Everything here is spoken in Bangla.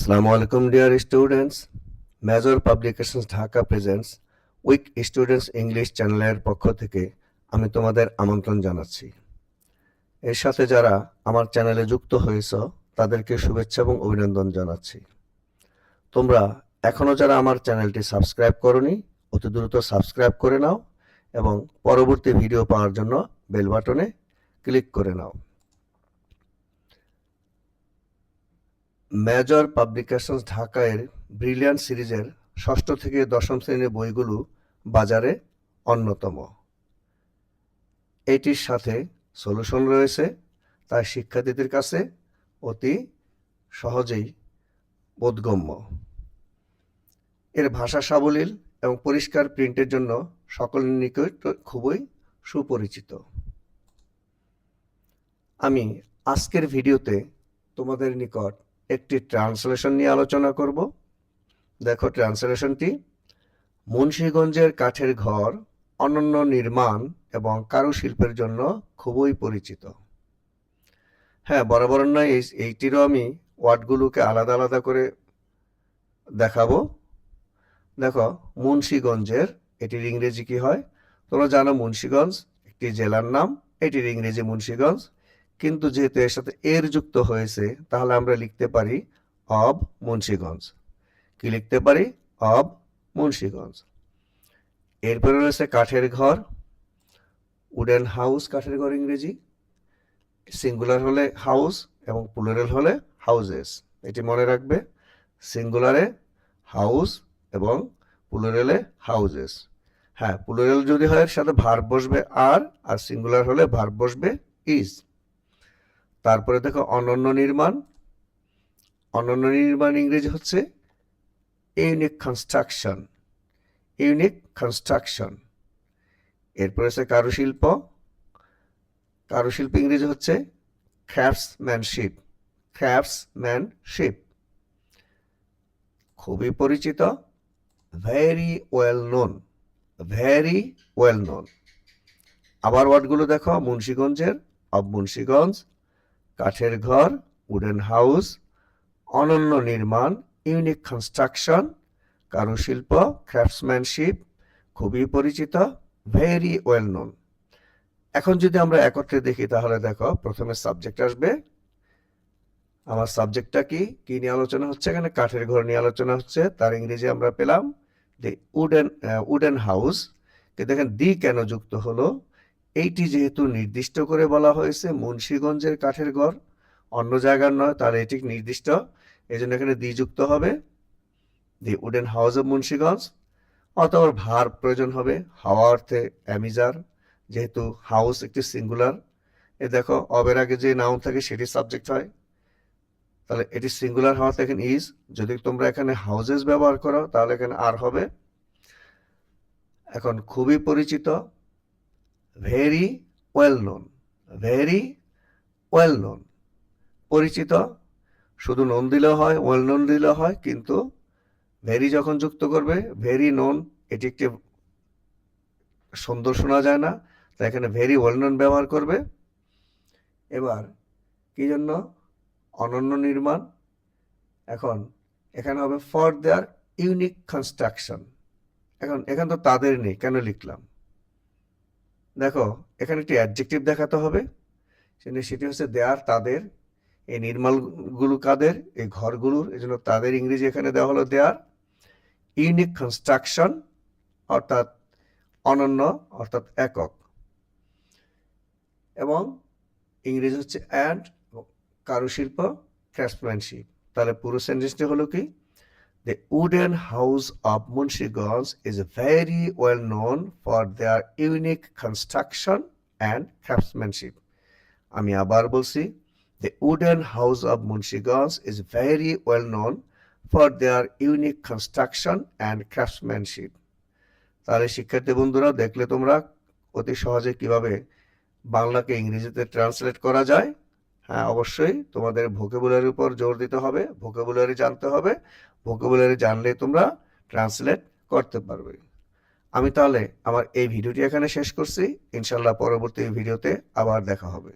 Assalamu alaikum, dear students. Major Publications Dhaka presents week students English চ্যানেলের পক্ষ থেকে আমি তোমাদের আমন্ত্রণ জানাচ্ছি। এর সাথে যারা আমার চ্যানেলে যুক্ত হয়েছ তাদেরকে শুভেচ্ছা এবং অভিনন্দন জানাচ্ছি। তোমরা এখনও যারা আমার চ্যানেলটি সাবস্ক্রাইব করনি অতি দ্রুত সাবস্ক্রাইব করে নাও এবং পরবর্তী ভিডিও পাওয়ার জন্য বেল বাটনে ক্লিক করে নাও। মেজর পাবলিকেশনস ঢাকা এর ব্রিলিয়ান্ট সিরিজের ষষ্ঠ থেকে দশম শ্রেণির বইগুলো বাজারে অন্যতম। এটির সাথে সলিউশন রয়েছে, তাই শিক্ষার্থীদের কাছে অতি সহজেই বোধগম্য। এর ভাষা সাবলীল এবং পরিষ্কার প্রিন্টের জন্য সকলের নিকট খুবই সুপরিচিত। আমি আজকের ভিডিওতে তোমাদের নিকট একটি ট্রান্সলেশন নিয়ে আলোচনা করব। দেখো ট্রান্সলেশনটি মুন্সীগঞ্জের কাঠের ঘর, অনন্য নির্মাণ এবং কারুশিল্পের জন্য খুবই পরিচিত। হ্যাঁ বরাবর নয়, এই, এইটিরও আমি ওয়ার্ডগুলোকে আলাদা আলাদা করে দেখাবো। দেখো, মুন্সীগঞ্জের, এটির ইংরেজি কি হয়? তোমরা জানো মুন্সীগঞ্জ, একটি জেলার নাম, এটির ইংরেজি মুন্সীগঞ্জ। কিন্তু যেহেতু এর সাথে এর যুক্ত হয়েছে, তাহলে আমরা লিখতে পারি অব মুন্সীগঞ্জ। কি লিখতে পারি? অব মুন্সীগঞ্জ। এরপরে রয়েছে কাঠের ঘর, উডেন হাউস, কাঠের ঘর ইংরেজি। সিঙ্গুলার হলে হাউস এবং প্লুরাল হলে হাউজেস এটি মনে রাখবে, সিঙ্গুলারে হাউস এবং প্লুরালে হাউজেস হ্যাঁ প্লুরাল যদি হয় সাথে ভার বসবে আর আর সিঙ্গুলার হলে ভার বসবে ইজ। তারপরে দেখো অনন্য নির্মাণ। অনন্য নির্মাণ ইংরেজি হচ্ছে ইউনিক কনস্ট্রাকশন ইউনিক কনস্ট্রাকশন এরপরে আছে কারুশিল্প। কারুশিল্প ইংরেজি হচ্ছে ক্রাফটসম্যানশিপ ক্রাফটসম্যানশিপ খুবই পরিচিত। Very well known very well known আবার ওয়ার্ডগুলো দেখো, মুন্সীগঞ্জের, অব মুন্সীগঞ্জ। কাঠের ঘর উডেন হাউস অনন্য নির্মাণ ইউনিক কনস্ট্রাকশন কারুশিল্প ক্রাফটসম্যানশিপ খুবই পরিচিত ভেরি ওয়েল নোন এখন যদি আমরা একত্রে দেখি তাহলে দেখো, প্রথমে সাবজেক্ট আসবে। আমার সাবজেক্টটা কি? কি নিয়ে আলোচনা হচ্ছে এখানে? কাঠের ঘর নিয়ে আলোচনা হচ্ছে, তার ইংরেজি আমরা পেলাম। দি উডেন উডেন হাউস দেখেন দি কেন যুক্ত হলো? এইটি যেহেতু নির্দিষ্ট করে বলা হয়েছে মুন্সীগঞ্জের কাঠের ঘর, অন্য জায়গার নয় তার এটি নির্দিষ্ট। এই জন্য এখানে দি যুক্ত হবে। The wooden house of Munshiganj অথবা ভার প্রয়োজন হবে হাওয়া অর্থে অ্যামিজার, যেহেতু হাউস একটি সিঙ্গুলার। এ দেখো, অবের আগে যে নাউন থাকে সেটি সাবজেক্ট হয়। তাহলে এটি সিঙ্গুলার হওয়াতে এখানে ইজ যদি তোমরা এখানে হাউজেস ব্যবহার করো, তাহলে এখানে আর হবে। এখন খুবই পরিচিত very well known very well known পরিচিত। শুধু নোন দিলেও হয় ওয়েল নোন দিলেও হয়, কিন্তু ভেরি যখন যুক্ত করবে ভেরি নোন এটি একটি সুন্দর শোনা যায় না, তাই এখানে ভেরি ওয়েল নোন ব্যবহার করবে। এবার কি জন্য? অনন্য নির্মাণ। এখন এখানে হবে ফর দেয়ার ইউনিক কনস্ট্রাকশন এখন, এখানে তো তাদের নেই, কেন লিখলাম? দেখো, এখানে একটি অ্যাডজেক্টিভ দেখাতে হবে। সেটি হচ্ছে দেয়ার তাদের, এই নির্মাণগুলো কাদের, এই ঘরগুলোর, এই জন্য তাদের ইংরেজি এখানে দেওয়া হলো দেয়ার ইউনিক কনস্ট্রাকশন অর্থাৎ অনন্য, অর্থাৎ একক। এবং ইংরেজি হচ্ছে অ্যান্ড কারুশিল্প ক্রাফটম্যানশিপ তাহলে পুরো সেন্টেন্সটি হলো কি? The wooden house of Munshigons is very well known for their unique construction and craftsmanship. আমি আবার বলছি The wooden house of Munshigons is very well known for their unique construction and craftsmanship. তাহলে শিক্ষার্থী বন্ধুরা দেখলে তোমরা অতি সহজে কীভাবে বাংলাকে ইংরেজিতে ট্রান্সলেট করা যায় হ্যাঁ অবশ্যই তোমাদের ভোকেবুলারির উপর জোর দিতে হবে ভোকেবুলারি জানতে হবে ভোকেবুলারি জানলে তোমরা ট্রান্সলেট করতে পারবে। আমি তাহলে আমার এই ভিডিওটি এখানে শেষ করছি ইনশাল্লাহ পরবর্তী ভিডিওতে আবার দেখা হবে।